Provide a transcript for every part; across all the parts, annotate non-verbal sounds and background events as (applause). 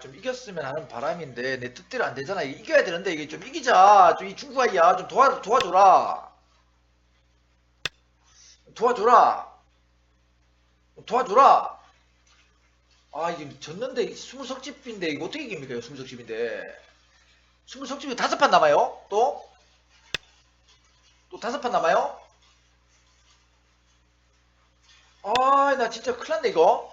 좀 이겼으면 하는 바람인데 내 뜻대로 안 되잖아. 이겨야 되는데 이게 좀 이기자. 좀 이 중국 아이야 좀 도와 도와줘라. 도와줘라. 도와줘라. 아 이게 졌는데 스물 석집인데 이거 어떻게 이깁니까? 스물 석집인데 스물 석집이 다섯 판 남아요. 또 또 다섯 판 남아요. 아, 나 진짜 큰일 났네, 이거.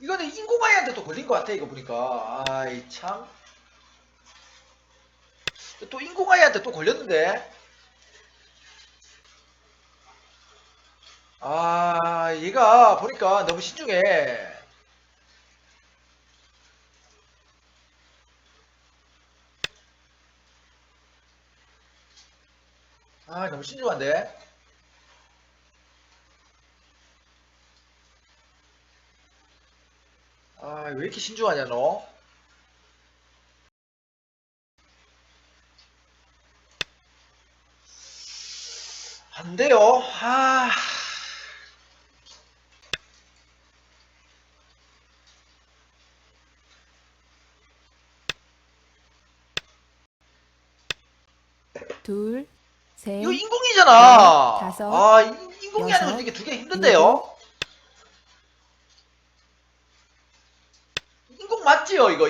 이거는 인공아이한테 또 걸린 것 같아, 이거 보니까. 아이, 참. 또 인공아이한테 또 걸렸는데. 아, 얘가 보니까 너무 신중해. 아, 너무 신중한데. 아, 왜 이렇게 신중하냐, 너? 안 돼요. 아. 둘, 셋, 이거 인공이잖아. 네, 다섯, 아, 인- 인공이 아니면 여섯, 이게 두 개 힘든데요? 맞지요, 이거.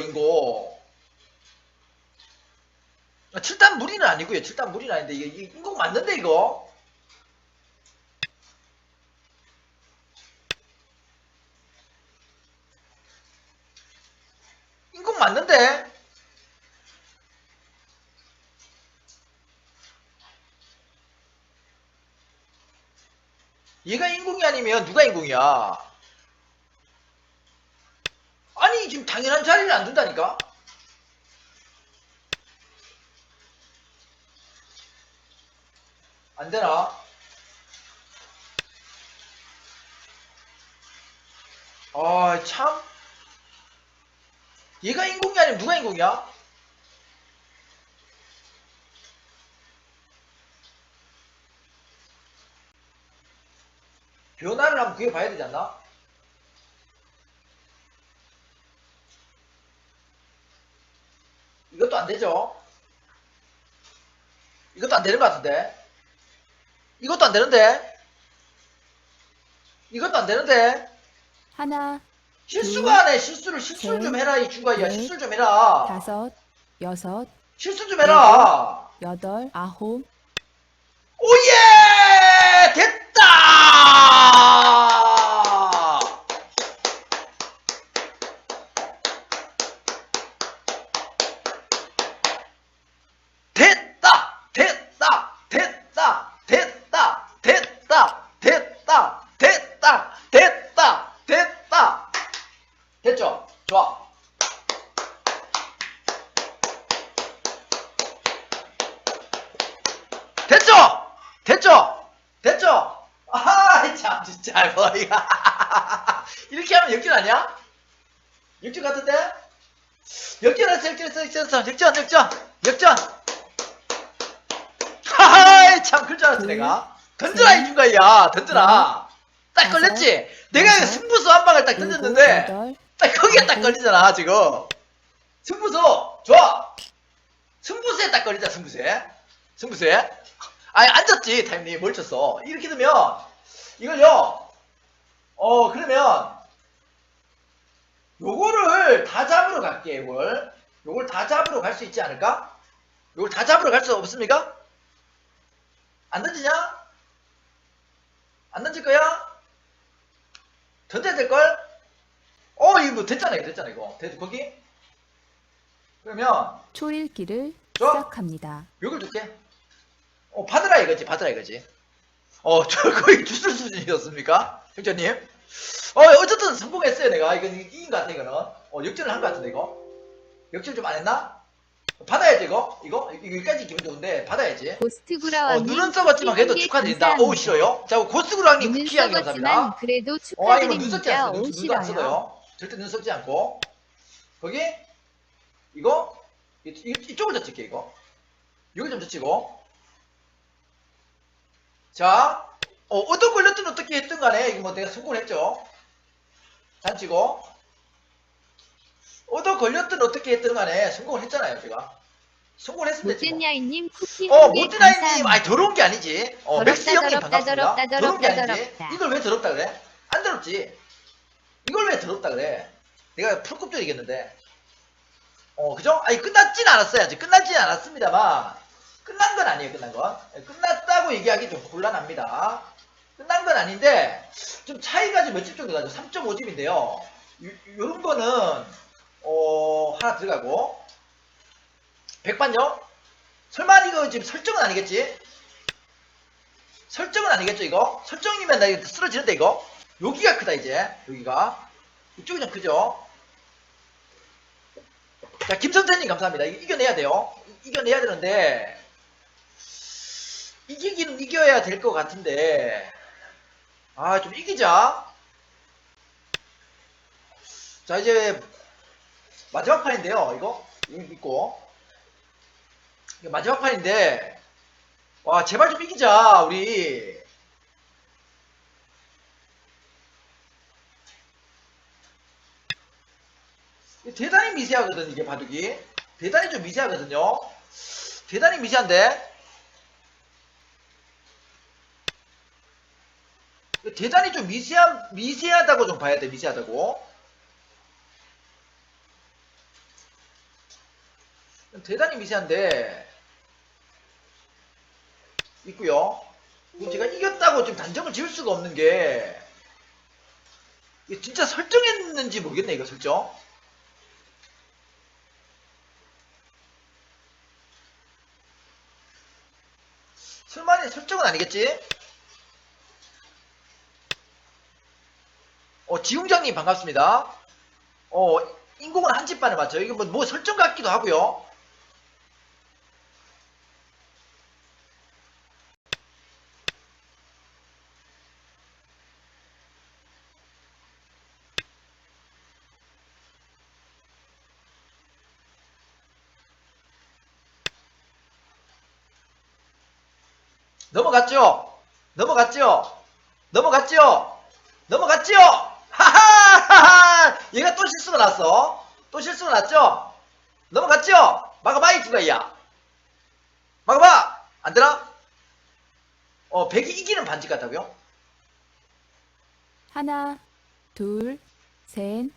아, 7단 무리는 아니고요. 7단 무리는 아닌데, 이게 인공 맞는데, 이거? 인공 맞는데? 얘가 인공이 아니면 누가 인공이야? 아니 지금 자리를 안 준다니까? 안 되나? 아 참. 얘가 인공이 아니면 누가 인공이야? 변화를 한번 구해봐야 되지 않나? 이것도 안 되죠? 이것도 안 되는 것 같은데? 이것도 안 되는데? 이것도 안 되는데? 하나, 실수가 하네, 실수를, 실수를 셋, 좀 해라, 이 중간이야. 넷, 실수를 좀 해라. 다섯, 여섯, 실수 좀 해라. 여덟, 아홉, 오예! 됐다! 됐죠? 됐죠? 됐죠? 아, 참, 진짜, 머리가. (laughs) 이렇게 하면 역전 아니야? 역전 같은데? 역전했어, 역전했어, 역전했어. 역전, 역전, 역전. 하하이, 참, 그럴 줄 알았지, 내가. 던져라, 이 중간이야. 던져라. 딱 다섯, 걸렸지? 내가 승부수 한 방을 딱 던졌는데, 딱 거기에 딱 걸리잖아, 지금. 승부수, 좋아. 승부수에 딱 걸리자, 승부수에. 승부수에. 아니, 앉았지, 타임님. 뭘 쳤어. 이렇게 되면, 이걸요, 어, 그러면, 요거를 다 잡으러 갈게, 이걸. 요걸 다 잡으러 갈 수 있지 않을까? 요걸 다 잡으러 갈 수 없습니까? 안 던지냐? 안 던질 거야? 던져야 될걸? 어, 이거 뭐 됐잖아, 이거 됐잖아, 이거. 됐, 거기? 그러면, 초읽기를 좋아. 시작합니다. 욕을 줄게. 어, 받으라 이거지, 받으라 이거지. 어, (laughs) 저 거의 주술 수준이었습니까? 형제님? 어, 어쨌든 성공했어요, 내가. 이거 이긴 것 같아, 이거는. 어, 역전을 한 것 같은데, 이거. 역전 좀 안 했나? 받아야지, 이거. 이거? 이거 여기까지 기분 좋은데, 받아야지. 고스트 어, 눈은 썩었지만 그래도 축하드린다. 어우, 싫어요? 자, 눈은 쿠키향 썩었지만 감사합니다. 그래도 어, 아니, 뭐눈 썩지 축하드립니다. 않습니다. 눈, 오 눈도 안. 썩어요. 절대 눈 썩지 않고. 거기, 이거, 이, 이, 이쪽을 젖힐게, 이거. 여기 좀 젖히고. 자, 어, 얻어 걸렸든 어떻게 했든 간에, 이거 뭐 내가 성공을 했죠. 단치고. 얻어 걸렸든 어떻게 했든 간에 성공을 했잖아요, 제가. 뭐. 모진야이님 쿠키 어, 감사합니다. 아니, 더러운 게 아니지. 어, 더럽다, 맥스 형님 더럽다, 반갑습니다. 더럽다, 더러운 게 더럽다, 아니지. 더럽다. 이걸 왜 더럽다 그래? 안 더럽지. 이걸 왜 더럽다 그래? 내가 풀급도 얘기했는데. 어, 그죠? 아니, 끝났진 않았어요. 아직 끝났진 않았습니다만. 끝난 건 아니에요, 끝난 건. 예, 끝났다고 얘기하기 좀 곤란합니다. 끝난 건 아닌데, 좀 차이가 좀 몇 집 정도 나죠. 3.5집인데요. 요런 거는, 어, 하나 들어가고. 백반요? 설마 이거 지금 설정은 아니겠지? 설정은 아니겠죠, 이거? 설정이면 나 이거 쓰러지는데, 이거? 여기가 크다, 이제. 여기가. 이쪽이 좀 크죠? 자, 김선생님 감사합니다. 이겨내야 돼요. 이- 이겨내야 되는데, 이기기는 이겨야 될 것 같은데, 아, 좀 이기자. 자, 이제, 마지막 판인데요, 이거. 있고. 마지막 판인데, 와, 제발 좀 이기자, 우리. 대단히 미세하거든, 이게 바둑이. 대단히 좀 미세하거든요. 대단히 미세한데. 이거 대단히 좀 미세한, 미세하다고 좀 봐야 돼, 미세하다고. 대단히 미세한데. 있고요. 그리고 제가 이겼다고 지금 단정을 지을 수가 없는 게 진짜 설정했는지 모르겠네 이거 설정. 설마 설정은 아니겠지? 어 지웅장님 반갑습니다. 어 인공은 한 집반을 맞죠. 이게 뭐, 뭐 설정 같기도 하고요. 넘어갔죠? 넘어갔죠? 넘어갔죠? 넘어갔죠? 하하하하! 얘가 또 실수가 났어. 또 실수가 났죠? 넘어갔죠? 막아봐, 이 두가이야. 막아봐! 안 되나? 어, 백이 이기는 반칙 같다고요? 하나, 둘, 셋,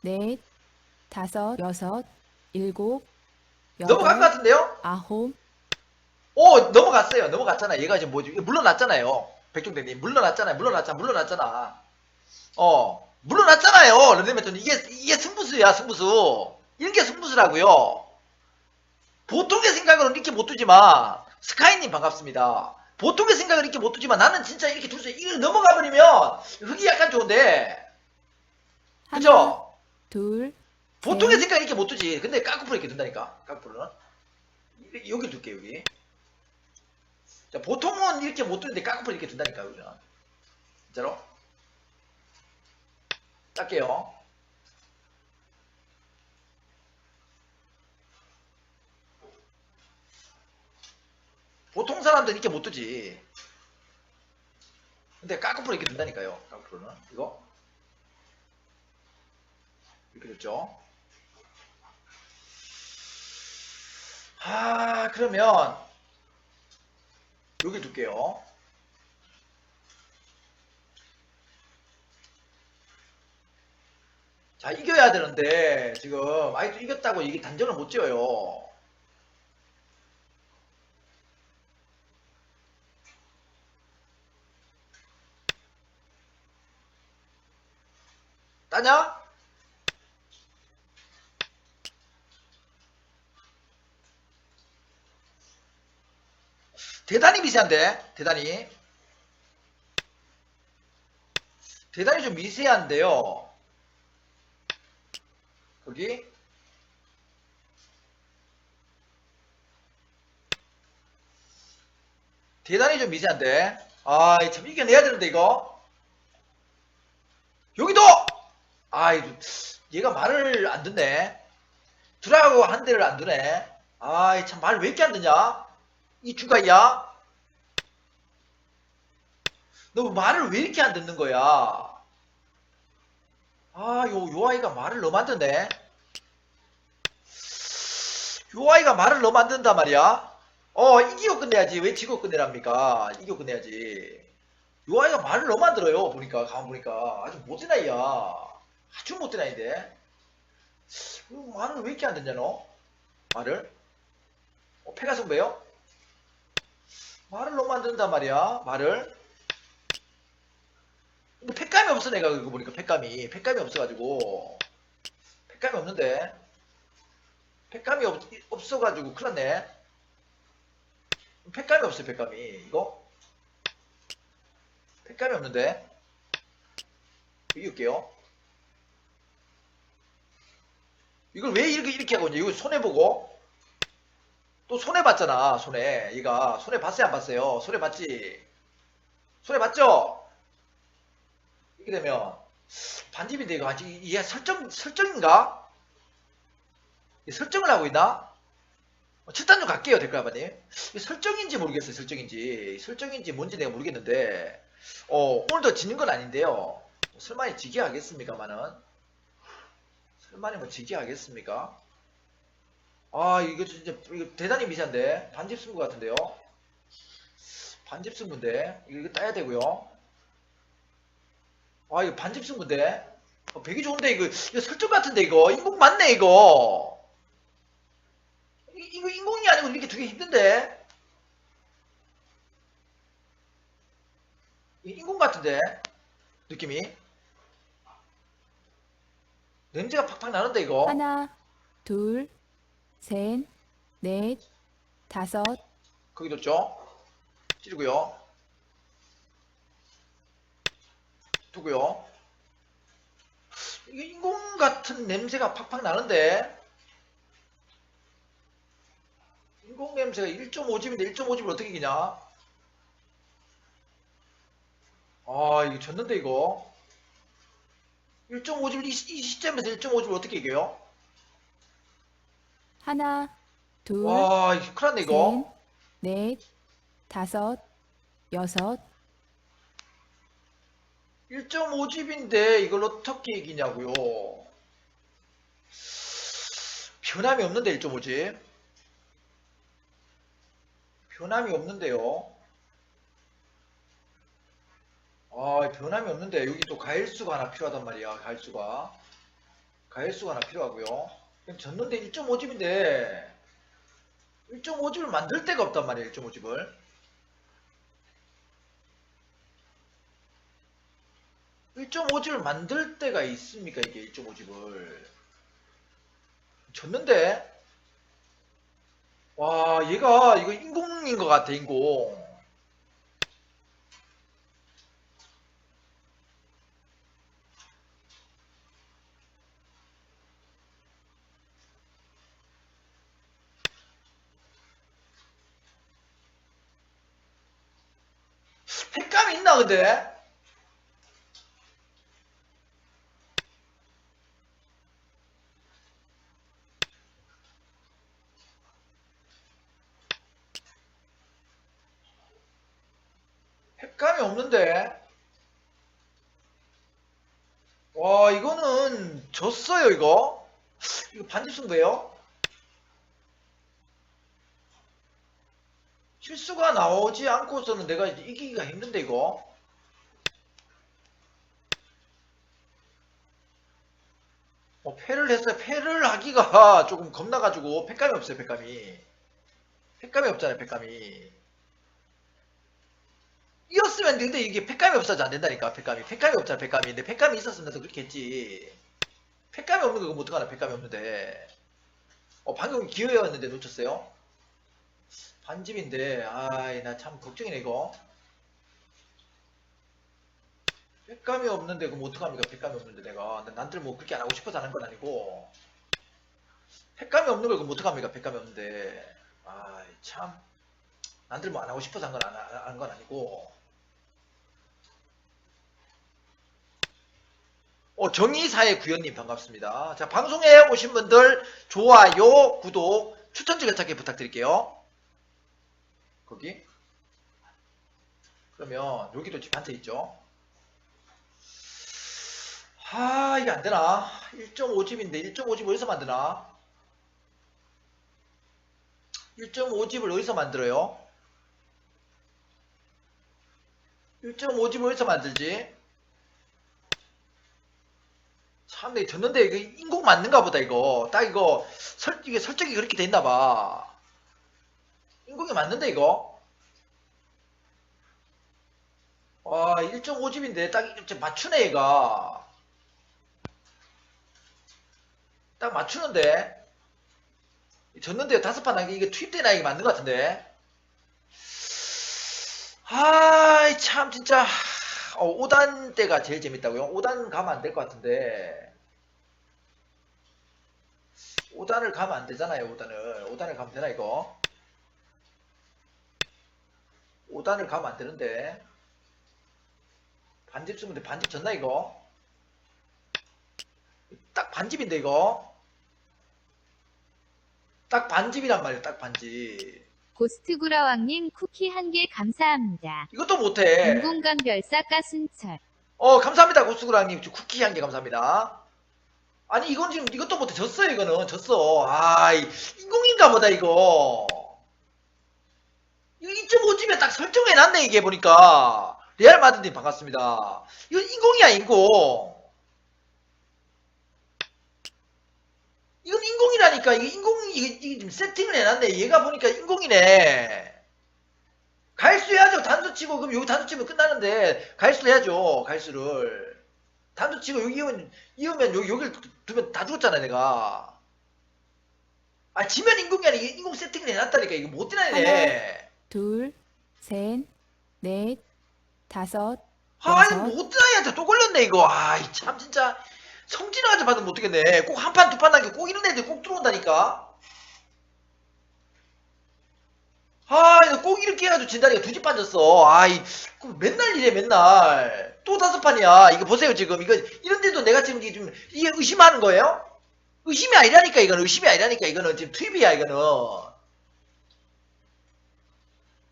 넷, 다섯, 여섯, 일곱, 넘어간 것 여덟, 같은데요? 아홉, 오, 넘어갔어요. 넘어갔잖아. 얘가 지금 뭐지? 물러났잖아요. 백종대님. 물러났잖아요. 물러났잖아. 물러났잖아. 어, 물러났잖아요. 런데메톤 이게, 이게 승부수야, 승부수. 이런 게 승부수라고요. 보통의 생각으로는 이렇게 못 두지만, 스카이님 반갑습니다. 보통의 생각을 이렇게 못 두지만, 나는 진짜 이렇게 둘 수, 이거 넘어가 버리면, 흙이 약간 좋은데, 그죠? 둘, 보통의 네. 생각을 이렇게 못 두지. 근데 까꾸프로 이렇게 둔다니까. 이- 여기 둘게, 여기. 자, 보통은 이렇게 못 두는데 까꾸프로 이렇게 둔다니까, 우리는. 진짜로. 짤게요. 보통 사람들은 이렇게 못 두지. 근데 까꾸프로 이렇게 둔다니까요. 까꾸프로는. 이거. 이렇게 됐죠. 아, 그러면 여기 둘게요. 자, 이겨야 되는데 지금 아이도 이겼다고 이게 단정을 못 지어요. 따냐? 대단히 미세한데 대단히 대단히 좀 미세한데요 거기? 대단히 좀 미세한데? 아참 이겨내야 되는데 이거. 여기도! 아이 얘가 말을 안 듣네. 두라고 한 대를 안 두네. 아이 참 말 왜 이렇게 안 듣냐? 이 주가야? 너 말을 왜 이렇게 안 듣는 거야? 아, 요, 요 아이가 말을 너무 안 듣네. 요 아이가 말을 너무 안 듣는단 말이야. 어, 이기고 끝내야지. 왜 지고 끝내랍니까? 이기고 끝내야지. 요 아이가 말을 너무 안 들어요. 보니까, 가만 보니까. 아주 못된 아이야. 아주 못된 아이인데. 어, 말을 왜 이렇게 안 듣냐, 너? 말을? 어, 페가성배요? 말을 너무 안 듣는단 말이야. 말을. 근데 팩감이 없어 내가 그거 보니까 팩감이 팩감이 없어가지고 팩감이 없는데 팩감이 없, 없어가지고 큰일 났네. 팩감이 없어요 팩감이. 이거? 팩감이 없는데? 이길게요. 이걸 왜 이렇게 이렇게 하고 있냐? 이거 손해보고? 또 손해봤잖아 손해. 얘가 손해봤어요 안 봤어요? 손해봤지? 손해봤죠? 이렇게 되면 반집인데 이거 아직 이게 설정 설정인가? 이 설정을 하고 있나? 어, 7단 좀 갈게요 댓글아바님. 이게 설정인지 모르겠어요 설정인지. 설정인지 뭔지 내가 모르겠는데 어 오늘도 지는 건 아닌데요. 설마니 지게 하겠습니까마는? 설마니 뭐 지게 하겠습니까? 아 이거 진짜 이거 대단히 미세한데? 반집 승부 같은데요? 반집 승부인데? 이거 따야 되고요. 아 이거 반집 승부인데? 어, 배기 좋은데 이거 이거 설정 같은데 이거? 인공 맞네 이거 이, 이거 인공이 아니고 이렇게 두개 힘든데. 이 인공 같은데 느낌이. 냄새가 팍팍 나는데 이거. 하나, 둘, 셋, 넷, 다섯, 거기 뒀죠? 찌르고요. 두고요. 이게 인공 같은 냄새가 팍팍 나는데 냄새가 1.5집인데 1.5집을 어떻게 이기냐 아 이거 졌는데 이거 1.5집을 이, 시- 이 시점에서 1.5집을 어떻게 이겨요? 하나, 둘, 와 이거 큰일 났네 이거 셋, 넷, 다섯, 여섯, 1.5집인데 이걸 어떻게 이기냐고요. 변함이 없는데 1.5집. 변함이 없는데요. 아 변함이 없는데 여기 또 가일수가 하나 필요하단 말이야. 가일수가. 가일수가 하나 필요하고요. 졌는데 1.5집인데 1.5집을 만들 데가 없단 말이야. 1.5집을. 1.5집을 만들 때가 있습니까 이게 1.5집을 졌는데 와 얘가 이거 인공인 것 같아 인공. 색감이 있나 근데 색감이 없는데 와 이거는 졌어요 이거? 이거 반집 승부예요? 실수가 나오지 않고서는 내가 이기기가 힘든데 이거? 어, 패를 했어요. 패를 하기가 (laughs) 조금 겁나가지고 패감이 없어요 패감이. 패감이 없잖아요 패감이 이었으면 근데 이게 팩감이 없어서 안 된다니까 팩감이. 팩감이 없잖아 팩감이. 근데 팩감이 있었으면 더 그렇게 했지. 팩감이 없는 거 어떡하나 팩감이 없는데. 어 방금 기회였는데 놓쳤어요? 반집인데. 아이 나 참 걱정이네 이거. 팩감이 없는데 그럼 어떡합니까 팩감이 없는데 내가. 나 난들 뭐 그렇게 안 하고 싶어서 하는 건 아니고. 팩감이 없는 걸 그럼 어떡합니까 팩감이 없는데. 아이 참. 난들 뭐 안 하고 싶어서 한 건안건 아니고 어, 정의사의 구현님 반갑습니다. 자, 방송에 오신 분들 좋아요, 구독, 추천 즐겨찾기 부탁드릴게요. 거기. 그러면 여기도 지금 반대 있죠. 아 이게 안 되나? 1.5집인데 1.5집 어디서 만드나? 1.5집을 어디서 만들어요? 1.5집을 어디서 만들지? 참, 내가 졌는데 이거 인공 맞는가 보다 이거. 딱 이거 설 이게 설정이 그렇게 돼 있나 봐. 인공이 맞는데 이거? 와, 1.5집인데 딱 맞추네 얘가. 딱 맞추는데. 졌는데 다섯 판 하기 이게 투입되나 이게 맞는 것 같은데. 아이 참 진짜 어, 5단 때가 제일 재밌다고요? 5단 가면 안 될 것 같은데 5단을 가면 안 되잖아요 5단을. 5단을 가면 되나 이거? 5단을 가면 안 되는데. 반집 쓰면 돼. 반집 졌나 이거? 딱 반집인데 이거? 딱 반집이란 말이에요 딱 반집. 고스트구라왕님 쿠키 한 개 감사합니다. 이것도 못해. 인공관 별사 가순철. 어 감사합니다 저 쿠키 한 개 감사합니다 아니 이건 지금 이것도 못해 졌어요 이거는. 졌어. 아이 인공인가 보다 이거. 이거 2.5집에 딱 설정해놨네 이게 보니까. 레알 마드님 반갑습니다. 이거 인공이야 인공. 이건 인공이라니까. 이게 인공 이게, 이게 지금 세팅을 해놨네. 얘가 보니까 인공이네. 갈수 해야죠. 단수 치고 그럼 여기 단수 치면 끝나는데. 갈수 해야죠. 갈수를 단수 치고 여기 이으면 이으면 여기 여기를 두면 다 죽었잖아 내가. 아 지면 인공이 아니라 이게 인공 세팅을 해놨다니까 이거 못 되나네. 둘, 셋, 넷, 다섯, 아 여섯. 못 되나한테 또 걸렸네 이거. 아이 참 진짜 성진아한테 받으면 어떡겠네. 꼭 한 판 두 판 남겨 꼭 이런 애들 꼭 들어온다니까. 아, 꼭 이렇게 해가지고 진다니까 두집 빠졌어. 아이, 그 맨날 이래, 맨날. 또 다섯 판이야. 이거 보세요, 지금. 이거, 이런데도 내가 지금 이게 좀, 이게 의심하는 거예요? 의심이 아니라니까, 이거는. 의심이 아니라니까, 이거는. 지금 투입이야, 이거는.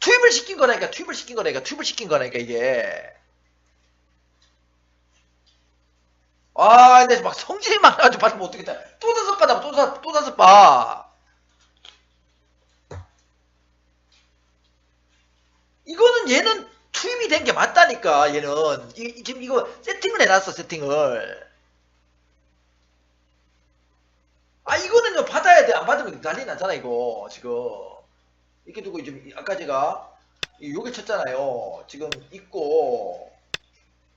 투입을 시킨 거라니까, 투입을 시킨 거라니까, 투입을 시킨 거라니까, 이게. 아, 근데 막 성질이 많아가지고 받으면 어떡겠다. 또 다섯 판 하면 또, 다- 또 다섯 판. 이거는 얘는 투입이 된 게 맞다니까 얘는. 이, 이- 지금 이거 세팅을 해놨어 세팅을. 아 이거는요 받아야 돼. 안 받으면 난리 나잖아 이거. 지금. 이렇게 두고 지금 아까 제가 이 요게 쳤잖아요. 지금 있고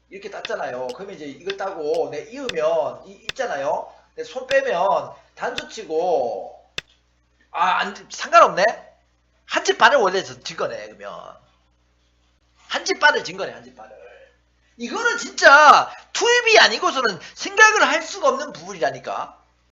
이렇게 땄잖아요. 그러면 이제 이걸 따고 내 이으면 이 있잖아요. 내 손 빼면 단수 치고 아 안 상관없네. 한 집 반을 원래 진 거네 그러면 한집 반을 진 거네 한집 반을. 이거는 진짜 투입이 아니고서는 생각을 할 수가 없는 부분이라니까